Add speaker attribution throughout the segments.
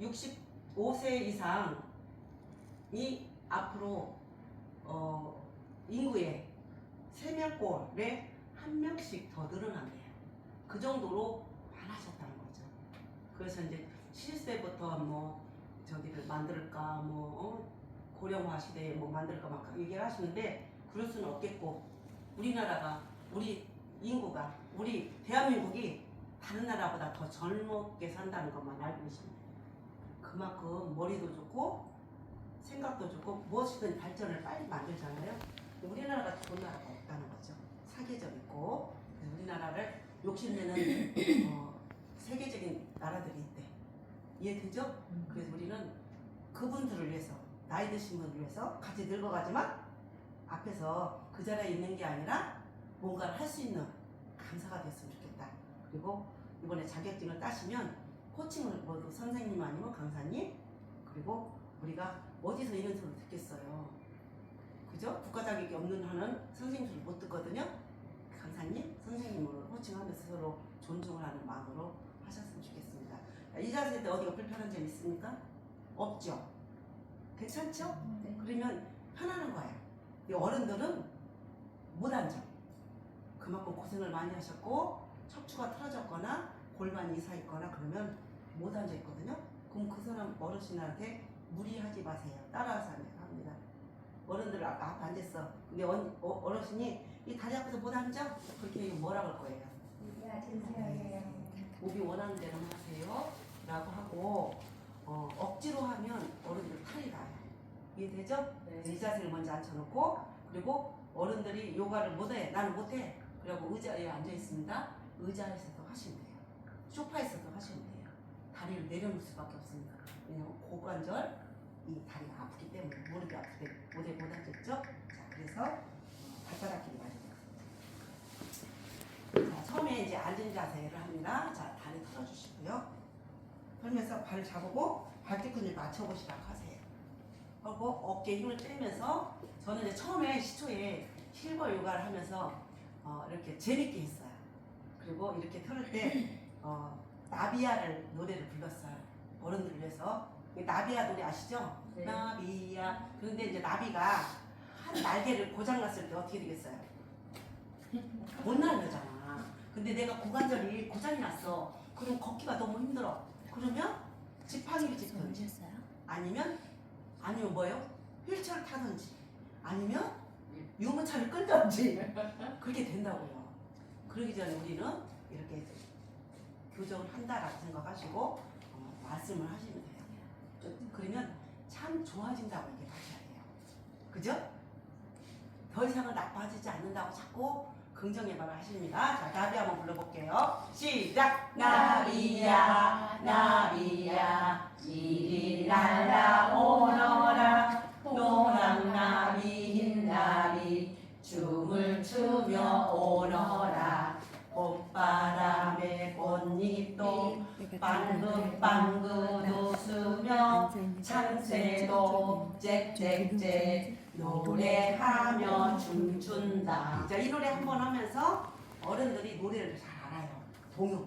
Speaker 1: 65세 이상이 앞으로 어, 인구의 3명꼴에 한 명씩 더 늘어난대요. 그 정도로 많아졌다는 거죠. 그래서 이제 7세부터 뭐 저기를 만들까 뭐 어? 고령화 시대에 뭐 만들까 막 얘기를 하시는데 그럴 수는 없겠고 우리나라가 우리 인구가 우리 대한민국이 다른 나라보다 더 젊게 산다는 것만 알고 돼요. 그만큼 머리도 좋고 생각도 좋고 무엇이든 발전을 빨리 만들잖아요. 우리나라가 좋은 나라가 없다는 거죠. 사계절 있고 우리나라를 욕심내는 어, 세계적인 나라들이 있대. 이해되죠? 그래서 우리는 그분들을 위해서 나이 드신 분을 위해서 같이 늙어가지만 앞에서 그 자리에 있는 게 아니라 뭔가를 할 수 있는 강사가 됐으면 좋겠다. 그리고 이번에 자격증을 따시면 코칭을 뭐 선생님 아니면 강사님 그리고 우리가 어디서 이런 소리를 듣겠어요. 그죠? 국가 자격이 없는 한은 선생님 소리 못 듣거든요. 강사님, 선생님으로 코칭하면서 서로 존중을 하는 마음으로 하셨으면 좋겠습니다. 이 자세에 어디가 불편한 점 있습니까? 없죠. 괜찮죠?
Speaker 2: 네.
Speaker 1: 그러면 편안한 거예요. 이 어른들은 못 앉아. 그만큼 고생을 많이 하셨고 척추가 틀어졌거나 골반이 이사 있거나 그러면 못 앉아 있거든요. 그럼 그 사람 어르신한테 무리하지 마세요. 따라서 합니다. 어른들 앞, 앞 앉았어. 근데 어, 어, 어르신이 이 다리 앞에서 못 앉아? 그렇게 얘기 뭐라 그럴 거예요? 몸이 원하는 대로 하세요. 라고 하고 어, 억지로 하면 어른들 탈이 나요. 이해되죠? 이 자세를 먼저 앉혀놓고 그리고 어른들이 요가를 못해 나는 못해 그리고 의자에 앉아 있습니다 의자에서도 하시면 돼요 소파에서도 하시면 돼요 다리를 내려놓을 수밖에 없습니다. 왜냐면 고관절 이 다리가 아프기 때문에 무릎이 아프기 때문에 못해 못 앉았죠? 자 그래서 발바닥 많이 들어요. 자 처음에 이제 앉은 자세를 합니다. 자 다리 틀어주시고요. 털면서 발을 잡고 발 뒤꿈치 맞춰보시라고 하세요. 하고 어깨 힘을 빼면서 저는 이제 처음에 시초에 실버 요가를 하면서 어, 이렇게 재밌게 했어요. 그리고 이렇게 털을 때 어, 나비야를 노래를 불렀어요. 어른들을 위해서. 이 나비야 노래 아시죠?
Speaker 2: 네.
Speaker 1: 나비야. 그런데 이제 나비가 한 날개를 고장났을 때 어떻게 되겠어요? 못 날려잖아. 근데 내가 고관절이 고장이 났어. 그럼 걷기가 너무 힘들어. 그러면 지팡이를 짚든지? 아니면 아니면 뭐요? 휠체어를 타든지 아니면 유모차를 끌든지 그렇게 된다고요. 그러기 전에 우리는 이렇게 교정을 한다라고 생각하시고 어, 말씀을 하시면 돼요. 좀 그러면 참 좋아진다고 얘기하셔야 돼요. 그죠? 더 이상은 나빠지지 않는다고 자꾸 긍정의 말을 하십니다. 자, 나비 한번 불러볼게요. 시작! 나비야, 나비야, 이리 날라오너라. 노랑 나비, 흰 나비, 춤을 빵긋빵긋 웃으며 창새도 짹짹짹 노래하며 춤춘다. 자, 이 노래 한번 하면서 어른들이 노래를 잘 알아요. 동요.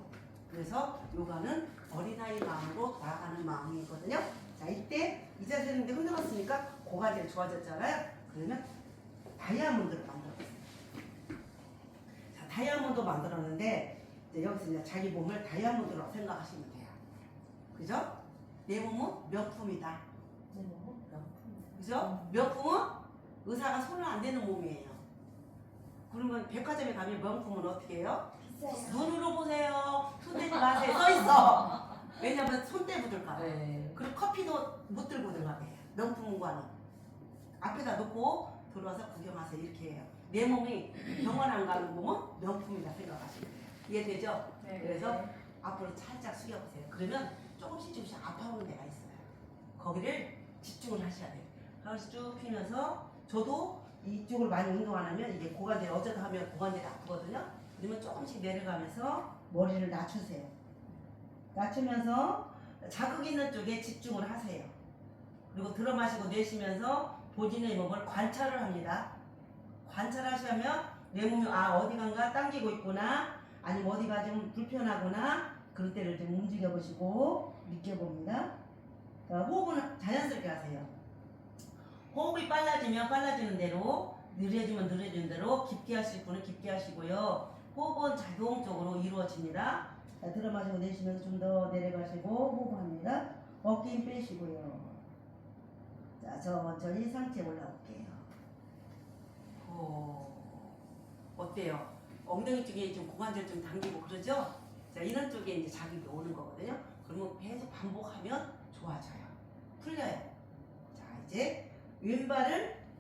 Speaker 1: 그래서 요가는 어린아이 마음으로 나아가는 마음이거든요. 자, 이때 이 자세는 이제 흔들었으니까 고관절 좋아졌잖아요. 그러면 다이아몬드를 만들었어요. 자, 다이아몬드 만들었는데 이제 여기서 이제 자기 몸을 다이아몬드로 생각하시면 돼요. 그죠? 내 몸은 명품이다. 그죠? 명품은 의사가 손을 안 대는 몸이에요. 그러면 백화점에 가면 명품은 어떻게 해요? 눈으로 보세요. 손 대지 마세요. 써 있어. 왜냐면 손때 묻을까 봐.
Speaker 2: 네.
Speaker 1: 그리고 커피도 못 들고 들어가게 해요. 명품과는. 앞에다 놓고 들어와서 구경하세요. 이렇게 해요. 내 몸이 병원 안 가는 몸은 명품이다 생각하시면 돼요. 이해되죠?
Speaker 2: 네.
Speaker 1: 그래서 앞으로 살짝 숙여보세요. 그러면 조금씩 조금씩 아파오는 데가 있어요. 거기를 집중을 하셔야 돼요. 하나씩 쭉 피면서 저도 이쪽을 많이 운동 안 하면 이게 고관절 어쩌다 하면 고관절이 아프거든요. 그러면 조금씩 내려가면서 머리를 낮추세요. 낮추면서 자극 있는 쪽에 집중을 하세요. 그리고 들어 마시고 내쉬면서 본인의 몸을 관찰을 합니다. 관찰하시면 내 몸이 아 어디 간가 당기고 있구나 아니면 어디가 좀 불편하구나 그럴 때를 좀 움직여 보시고 느껴봅니다. 자, 호흡은 자연스럽게 하세요. 호흡이 빨라지면 빨라지는 대로 느려지면 느려지는 대로 깊게 하실 분은 깊게 하시고요. 호흡은 자동적으로 이루어집니다. 자, 들어 마시고 내쉬면서 좀 더 내려가시고 호흡합니다. 어깨 힘 빼시고요. 자, 천천히 상체 올라올게요. 호. 어때요? 엉덩이 쪽에 좀 고관절 좀 당기고 그러죠? 자, 이런 쪽에 이제 자극이 오는 거거든요. 그러면 계속 반복하면 좋아져요. 풀려요. 자, 이제 왼발을